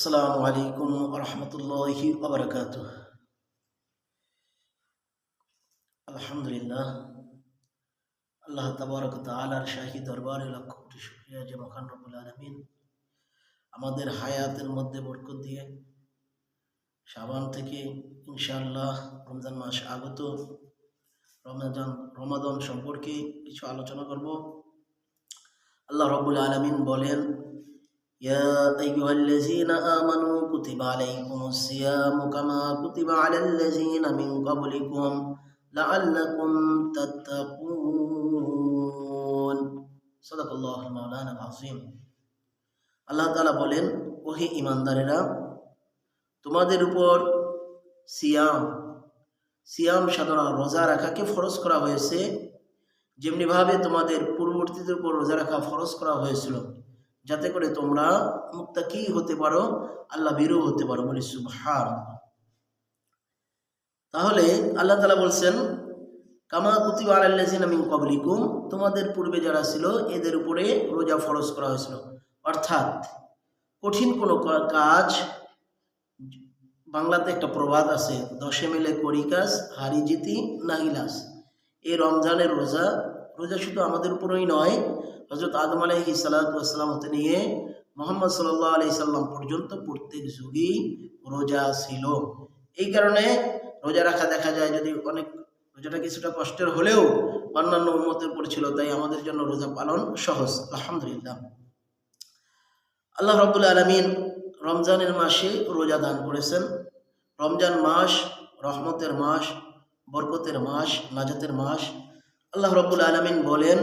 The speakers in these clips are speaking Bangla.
আসসালামু আলাইকুম রহমতুল্লাহি আবরকাত আলহামদুলিল্লাহ, আল্লাহ তাবারক তালার শাহী দরবারে লক্ষ কোটি শুক্রিয়া যে মখান রবুল আলমিন আমাদের হায়াতের মধ্যে বরকত দিয়ে সাবান থেকে ইনশাআল্লাহ রমজান মাস আগত রমজান, রমাদান সম্পর্কে কিছু আলোচনা করব। আল্লাহ রবুল আলমিন বলেন يا أيها الذين آمنوا كتب عليكم الصيام كما كتب على الذين من قبلكم لعلكم تتقون صدق الله مولانا العظيم আল্লাহ তাআলা বলেন ওহে ইমানদারেরা তোমাদের উপর সিয়াম সিয়াম সাধনা রোজা রাখাকে ফরজ করা হয়েছে যেমনিভাবে তোমাদের পূর্ববর্তীদের উপর রোজা রাখা ফরজ করা হয়েছিল যাতে করে তোমরা মুক্তাকি হতে পারো, আল্লাহ বিরু হতে পারো। বলি সুবহান তাহলে আল্লাহ তালা বলছেন, কামা কুতিবা আলাল্লাজিন মিন কবলিকুম তোমাদের পূর্বে যারা ছিল, এদের উপরে রোজা ফরজ করা হয়েছিল। অর্থাৎ কঠিন কোনো কাজ, বাংলাতে একটা প্রবাদ আছে, দশে মিলে করি কাজ, হারি জিতি নাহিলাস এই রমজানের রোজা রোজা শুধু আমাদের উপরেই নয় হজরত আদম আলাইহি সালাতাম হতে নিয়ে মোহাম্মদ সাল্লাহ আলি সাল্লাম পর্যন্ত প্রত্যেক যুগেই রোজা ছিল। এই কারণে রোজা রাখা দেখা যায় যদি অনেক, রোজাটা কিছুটা কষ্টের হলেও অন্যান্য উন্মতের উপর ছিল, তাই আমাদের জন্য রোজা পালন সহজ, আলহামদুলিল্লাহ। আল্লাহ রব্বুল আলমিন রমজানের মাসে রোজা দান করেছেন। রমজান মাস রহমতের মাস, বরকতের মাস, নাজাতের মাস আল্লাহ রব্বুল আলমিন বলেন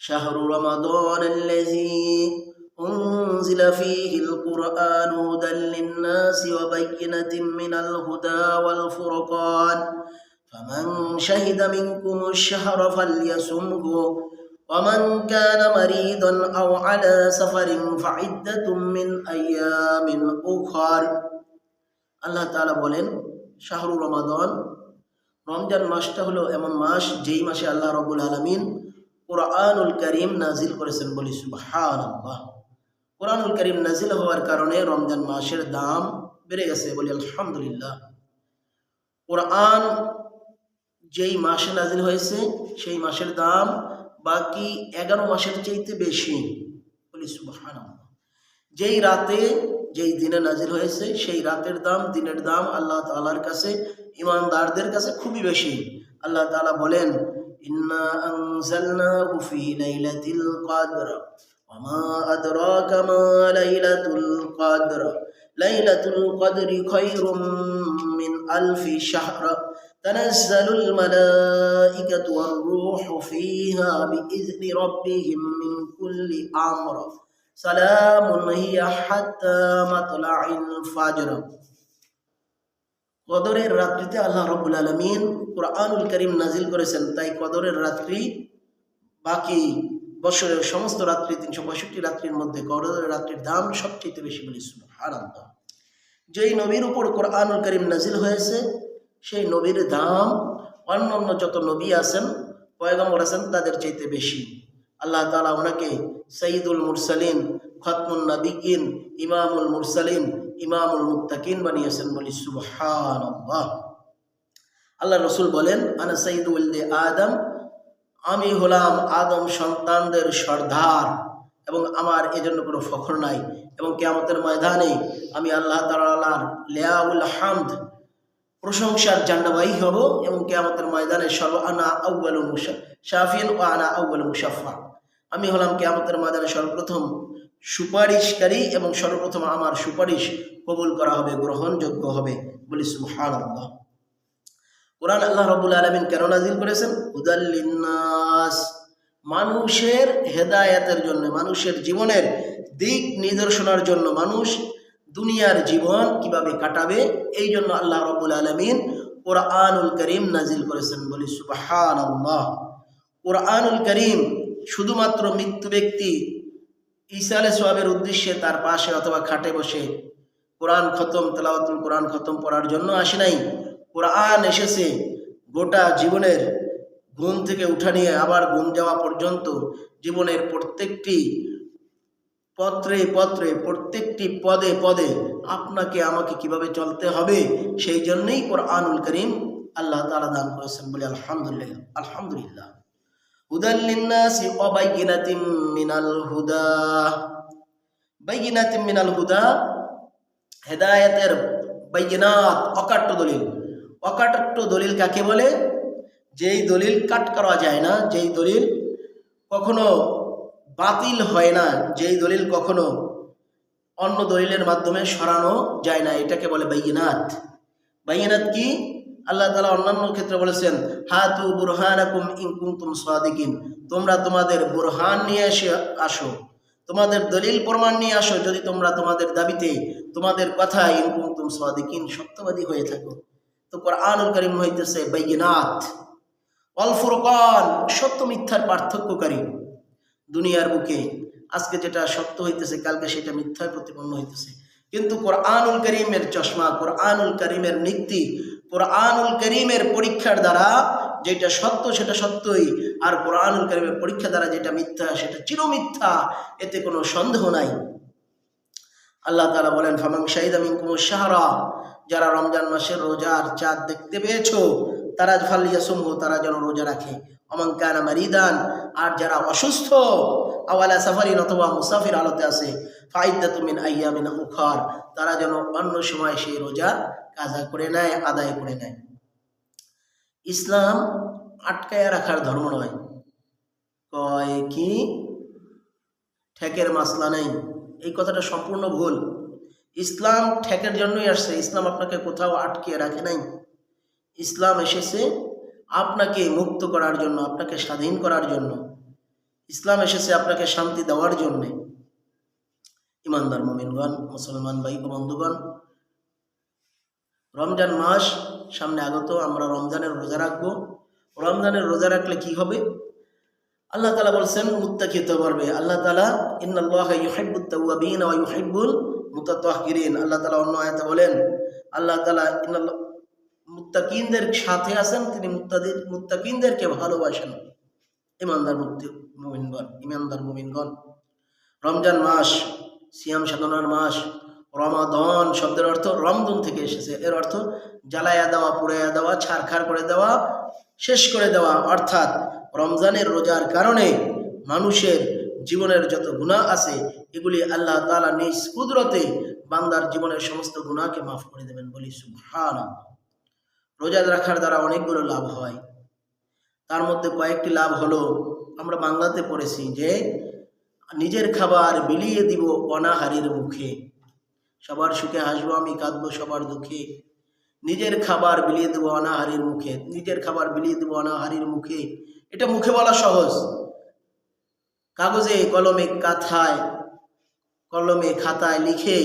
شهر رمضان الذي أنزل فيه القرآن هدى للناس وبينة من الهدى والفرقان فمن شهد منكم الشهر فليصمه ومن كان مريضا أو على سفر فعدة من أيام أخر আল্লাহ তাআলা বলেন শাহরু রমাদন রমজান মাসটা হলো এমন মাস যেই মাসে আল্লাহ রবুল আলমিন কোরআনুল করিম নাজিল করেছেন বলি সুবহান কোরআনুল করিম নাজিল হওয়ার কারণে রমজান মাসের দাম বেড়ে গেছে বলি আলহামদুলিল্লাহ। কোরআন যেই মাসে নাজিল হয়েছে, সেই মাসের দাম বাকি এগারো মাসের চাইতে বেশি বলি সুবহান যেই রাতে যেই দিনে নাজিল হয়েছে সেই রাতের দাম দিনের দাম আল্লাহ তাআলার কাছে ইমানদারদের কাছে খুবই বেশি আল্লাহ তাআলা বলেন ইন্না আনজালনাহু ফি লাইলাতিল কদর ওয়া আদরাকা মা লাইলাতুল কদর লাইলাতুল কদরি খায়রুম মিন আলফি শাহর تنزل الملائكة والروح فيها بإذن ربهم من كل أمر সালামুন কদরের রাত্রিতে আল্লাহ রবুল আলমিন কোরআনুল করিম নাজিল করেছেন, তাই কদরের রাত্রি বাকি বছরের সমস্ত রাত্রি, তিনশো পঁয়ষট্টি রাত্রির মধ্যে কদরের রাত্রির দাম সবচেয়ে বেশি বলেছিল আনন্দ যেই নবীর উপর কোরআনুল করিম নাজিল হয়েছে, সেই নবীর দাম অন্য অন্যান্য যত নবী আছেন, পয়গম্বর আছেন, তাদের চাইতে বেশি। আল্লাহ তালা ওনাকে সঈদুল মুরসালিন খতমুল নাবিকিন ইমামুল মুরসালিন, ইমামুল মুত্তাকিন বানিয়েছেন বলি সুবহান আল্লাহ রসুল বলেন, আনা সঈদুল আদম, আমি হলাম আদম সন্তানদের সর্দার এবং আমার এজন্য কোনো ফখর নাই এবং কেয়ামতের ময়দানে আমি আল্লাহ তাআলার লিয়াউল হামদ প্রশংসার জান্নাবাহী হব এবং কেয়ামতের ময়দানে সর্ব আনা আউ্বাল মুসা শাফিন ও আনা আউ্বাল মুসাফা আমি হলাম কেয়ামতের ময়দানে সর্বপ্রথম সুপারিশকারী এবং সর্বপ্রথম আমার সুপারিশ কবুল করা হবে, গ্রহণযোগ্য হবে বলি সুবহান আল্লাহ কোরআন আল্লাহ রবুল আলমিন কেন নাজিল করেছেন? উদাল্লিনাস মানুষের হেদায়াতের জন্য, মানুষের জীবনের দিক নিদর্শনার জন্য মানুষ দুনিয়ার জীবন কীভাবে কাটাবে এই জন্য আল্লাহ রবুল আলমিন কোরআনুল করিম নাজিল করেছেন বলি সুবাহান আল্লাহ কোরআনুল করিম শুধুমাত্র মৃত্যু ব্যক্তি ঈসা আলাই সোয়াবের উদ্দেশ্যে তার পাশে অথবা খাটে বসে কোরআন খতম, তেলাওয়াতুল কোরআন খতম পড়ার জন্য আসে নাই। কোরআন এসেছে গোটা জীবনের ঘুম থেকে উঠা নিয়ে আবার ঘুম যাওয়া পর্যন্ত জীবনের প্রত্যেকটি পত্রে পত্রে, প্রত্যেকটি পদে পদে আপনাকে, আমাকে কীভাবে চলতে হবে সেই জন্যই কোরআনুল করিম আল্লাহ তাআলা দান করেছেন বলে আলহামদুলিল্লাহ আলহামদুলিল্লাহ। অবাইগিনাতিম দলিল। দলিল কাকে বলে? যেই দলিল কাট করা যায় না, যেই দলিল কখনো বাতিল হয় না, যেই দলিল কখনো অন্য দলিলের মাধ্যমে সরানো যায় না, এটাকে বলে বাইগিনাত বাইগিনাত কি? আল্লাহ তালা অন্যান্য ক্ষেত্রে বলেছেন, হাতু বুরহানাকুম ইন সাদিকিন। তোমরা তোমাদের বুরহান নিয়ে এসে আসো, তোমাদের দলিল প্রমাণ নিয়ে আসো, যদি তোমরা তোমাদের দাবিতে তোমাদের কথা ইন কুনতুম সাদিকিন সত্যবাদী হয়ে থাকো। তো কোরআনুল করিম হইতেছে বাইগিনাত অল ফুরকান, সত্য মিথ্যার পার্থক্যকারী। দুনিয়ার বুকে আজকে যেটা সত্য হইতেছে, কালকে সেটা মিথ্যায় প্রতিপন্ন হইতেছে। কিন্তু কোরআনুল করিমের চশমা, কোরআনুল করিমের নীতি কোরআনুল করিমের পরীক্ষার দ্বারা যেটা সত্য সেটা সত্যই, আর কোরআনুল করিমের পরীক্ষা দ্বারা যেটা মিথ্যা সেটা চিরমিথ্যা, এতে কোনো সন্দেহ নাই। আল্লাহ তালা বলেন ফামাং শাহিদা মিনকুম শাহরা যারা রমজান মাসের রোজার চাঁদ দেখতে পেয়েছ, তারা ফালিয়াসুমহু, তারা যেন রোজা রাখে। অমান কানা মারিদান, আর যারা অসুস্থ, আওয়ালা সাফারিন অথবা মুসাফির আলোতে আছে ফাইদাতু মিন আইয়ামিন উখার, তারা যেন অন্য সময় সেই রোজা কাজা করে নেয়, আদায় করে নেয়। ইসলাম আটকায় রাখার ধর্ম নয়। কয় কি? ঠেকের মাসলা নেই। এই কথাটা সম্পূর্ণ ভুল। ইসলাম ঠেকের জন্যই আসছে। ইসলাম আপনাকে কোথাও আটকিয়ে রাখে নাই। ইসলাম এসেছে আপনাকে মুক্ত করার জন্য, আপনাকে স্বাধীন করার জন্য। ইসলাম এসেছে আপনাকে শান্তি দেওয়ার জন্যে। ইমানদার মোমিনগণ, মুসলমান ভাই বন্ধুগণ রমজান মাস, সামনে আগত আমরা রমজানের রোজা রাখব। রমজানের রোজা রাখলে কি হবে? আল্লাহ তালা বলছেন, মুত্তাকি হতে পারবে আল্লাহ তালা ইন্নাল্লাহ ইউহিব্বুত তাওয়াবিন ওয়া ইউহিব্বুল মুতাতাহহিরিন আল্লাহ তালা অন্য আয়াতে বলেন, আল্লাহ তালা ইন্নাল্লাহ মুত্তাকিনদের সাথে আছেন, তিনি মুত্তাদির মুত্তাকিনদেরকে ভালোবাসেন। ইমানদার মুক্তি মুমিনগণ, ইমানদার মুমিনগণ। রমজান মাস, সিয়াম সাধনার মাস রমাদন শব্দের অর্থ রমদন থেকে এসেছে। এর অর্থ জ্বালায়া দেওয়া, পুড়াইয়া দেওয়া ছাড়খাড় করে দেওয়া, শেষ করে দেওয়া। অর্থাৎ রমজানের রোজার কারণে মানুষের জীবনের যত গুণা আছে, এগুলি আল্লাহ তালা নিজ কুদরতে বান্দার জীবনের সমস্ত গুণাকে মাফ করে দেবেন বলি সুবহান রোজা রাখার দ্বারা অনেকগুলো লাভ হয়। তার মধ্যে কয়েকটি লাভ হলো, আমরা বাংলাতে পড়েছি যে, নিজের খাবার বিলিয়ে দিব অনাহারির মুখে। সবার সুখে হাসবো, আমি কাঁদবো সবার দুঃখে। নিজের খাবার বিলিয়ে দেবো অনাহারির মুখে। নিজের খাবার বিলিয়ে দেবো অনাহারির মুখে। এটা মুখে বলা সহজ। কাগজে, কলমে, কাথায়, কলমে, খাতায় লিখে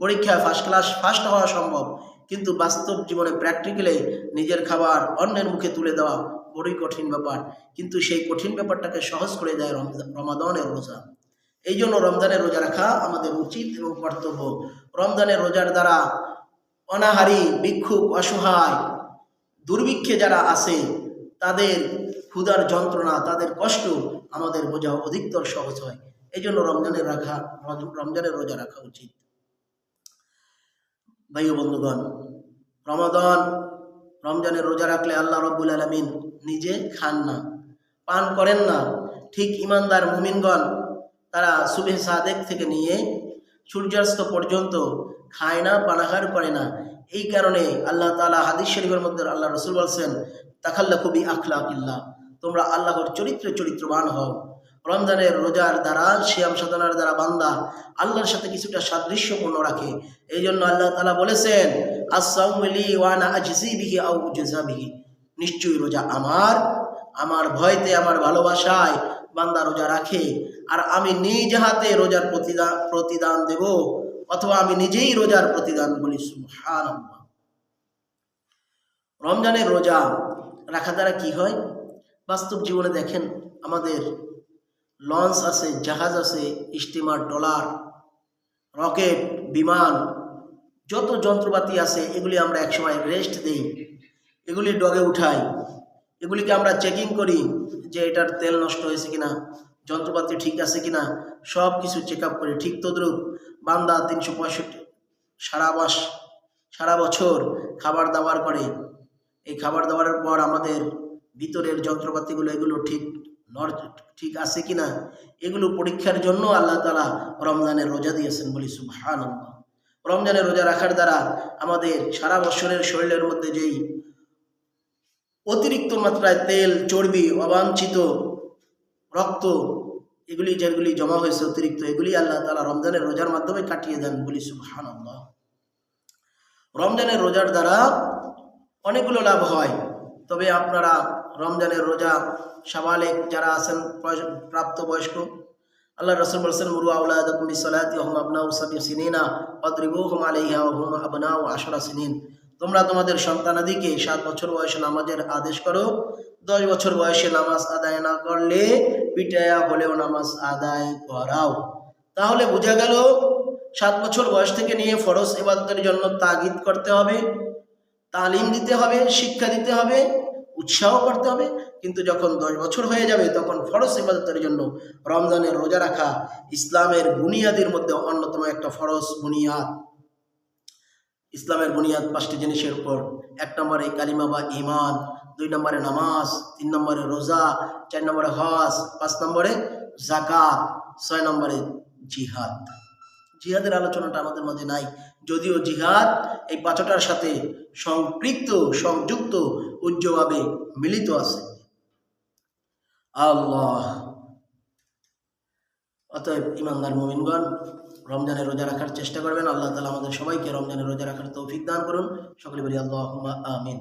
পরীক্ষায় ফার্স্ট ক্লাস ফার্স্ট হওয়া সম্ভব। কিন্তু বাস্তব জীবনে প্র্যাকটিক্যালে নিজের খাবার অন্যের মুখে তুলে দেওয়া বড়ই কঠিন ব্যাপার। কিন্তু সেই কঠিন ব্যাপারটাকে সহজ করে দেয় রমাদানের রোজা। এই জন্য রমজানের রোজা রাখা আমাদের উচিত এবং কর্তব্য। রমজানের রোজার দ্বারা অনাহারী ভিক্ষুক অসহায়, দুর্ভিক্ষে যারা আছে, তাদের ক্ষুধার যন্ত্রণা, তাদের কষ্ট আমাদের বোঝা অধিকতর সহজ হয়। এই জন্য রমজানের রাখা, রমজানের রোজা রাখা উচিত। ভাই বন্ধুগণ, রমাদান, রমজানের রোজা রাখলে আল্লাহ রব্বুল আলমিন নিজে খান না, পান করেন না। ঠিক ইমানদার মুমিনগণ তারা সুবে সাদেক থেকে নিয়ে সূর্যাস্ত পর্যন্ত খায় না, পানাহার করে না। এই কারণে আল্লাহ তালা হাদিস শরীফের মধ্যে আল্লাহ রসুল বলছেন তাকাল্লা কবি আখলা কিল্লা তোমরা আল্লাহর চরিত্রে চরিত্রবান হও। রমজানের রোজার দ্বারা শ্যাম সাধনার দ্বারা বান্দা আল্লাহর সাথে কিছুটা সাদৃশ্যপূর্ণ রাখে। এই জন্য আল্লাহ তালা বলেছেন আউ নিশ্চয়ই রোজা আমার আমার ভয়তে, আমার ভালোবাসায় বান্দা রোজা রাখে। আর আমি নিজ হাতে রোজার প্রতিদান প্রতিদান দেব, অথবা আমি নিজেই রোজার প্রতিদান বলি, সুবহানাল্লাহ। রমজানের রোজা রাখা দ্বারা কি হয়? বাস্তব জীবনে দেখেন, আমাদের লঞ্চ আছে, জাহাজ আছে স্টিমার ডলার, রকেট, বিমান, যত যন্ত্রপাতি আছে, এগুলি আমরা একসময় রেস্ট দিই। এগুলি ডগে উঠাই। এগুলিকে আমরা চেকিং করি যে এটার তেল নষ্ট হয়েছে কিনা। যন্ত্রপাতি ঠিক আছে কিনা সব কিছু চেক আপ করে, ঠিক তদ্রুপ বান্দা তিনশো পঁয়ষট্টি, সারা মাস, সারা বছর খাবার দাবার করে। এই খাবার দাবারের পর আমাদের ভিতরের যন্ত্রপাতিগুলো এগুলো ঠিক নর, ঠিক আছে কিনা, এগুলো পরীক্ষার জন্য আল্লাহ তালা রমজানের রোজা দিয়েছেন বলি সুবহান রমজানের রোজা রাখার দ্বারা আমাদের সারা বছরের শরীরের মধ্যে যেই অতিরিক্ত মাত্রায় তেল, চর্বি, অবাঞ্ছিত রক্ত, এগুলি যেগুলি জমা হয়েছে অতিরিক্ত, এগুলি আল্লাহ তালা রমজানের রোজার মাধ্যমে কাটিয়ে দেন বলি সুবহান রমজানের রোজার দ্বারা অনেকগুলো লাভ হয়, তবে আপনারা রমজানের রোজা সাবালেক যারা আছেন বয়স- প্রাপ্তবয়স্ক আল্লাহ রসুল বলছেন, মুরু আউলাদকুম বিসসালাতি ওহুম আবনাউ সাবি সিনিনা ওয়াদরিবুহুম আলাইহা ওহুম আবনাউ আশরা সিনিন। তোমরা তোমাদের সন্তানাদিকে সাত বছর বয়সে নামাজের আদেশ করো। দশ বছর বয়সে নামাজ আদায় না করলে পিটায়া হলেও নামাজ আদায় করাও। তাহলে বোঝা গেল, সাত বছর বয়স থেকে নিয়ে ফরজ ইবাদতের জন্য তাগিদ করতে হবে, তালিম দিতে হবে, শিক্ষা দিতে হবে, উৎসাহ করতে হবে। কিন্তু যখন দশ বছর হয়ে যাবে, তখন ফরজ ইবাদতের জন্য রমজানের রোজা রাখা ইসলামের বুনিয়াদের মধ্যে অন্যতম একটা ফরজ বুনিয়াদ। ইসলামের বুনিয়াদ পাঁচটি জিনিসের উপর। এক নম্বরে কালিমা বা ইমান দুই নম্বরে নামাজ, তিন নম্বরে রোজা, চার নম্বরে হজ, পাঁচ নম্বরে জাকাত ছয় নম্বরে জিহাদ। জিহাদের আলোচনাটা আমাদের মধ্যে নাই। যদিও জিহাদ এই পাঁচটার সাথে সম্পৃক্ত সংযুক্ত, উজ্জ্বলভাবে মিলিত আছে। আল্লাহ অতএব ইমানদার মোমিনগণ, রমজানে রোজা রাখার চেষ্টা করবেন। আল্লাহ তালা আমাদের সবাইকে রমজানে রোজা রাখার তৌফিক দান করুন। সকলে বলি আল্লাহ আমিন।